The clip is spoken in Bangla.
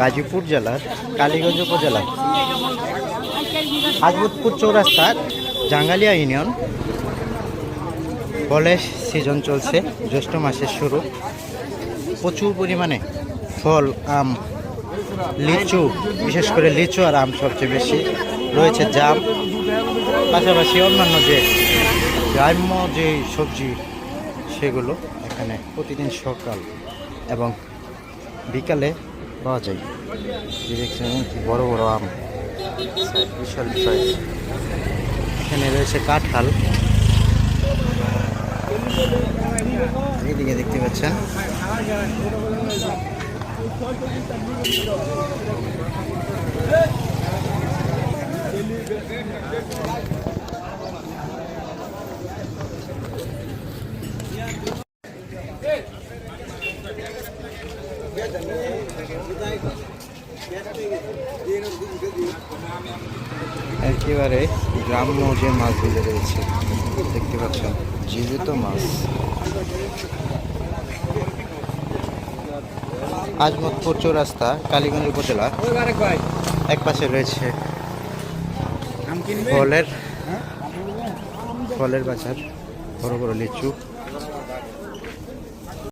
গাজীপুর জেলার কালীগঞ্জ উপজেলার আজমতপুর চৌরাস্তার জাঙ্গালিয়া ইউনিয়ন। ফলের সিজন চলছে, জ্যৈষ্ঠ মাসের শুরু। প্রচুর পরিমাণে ফল, আম, লিচু, বিশেষ করে লিচু আর আম সবচেয়ে বেশি রয়েছে জাম। পাশাপাশি অন্যান্য যে গ্রাম্য যে সবজি, সেগুলো এখানে প্রতিদিন সকাল এবং বিকালে পাওয়া যায়। দেখছেন কি বড় বড় আম। বিশাল সাইজ এখানে রয়েছে কাঁঠাল। এইদিকে দেখতে পাচ্ছেন একেবারে গ্রাম্য যে মাছগুলো রয়েছে, দেখতে পাচ্ছেন, জীবিত মাছ। আজমতপুর চৌরাস্তা, কালীগঞ্জ উপজেলা, এক পাশে রয়েছে ফলের ফলের বাজার, বড় বড় লিচু।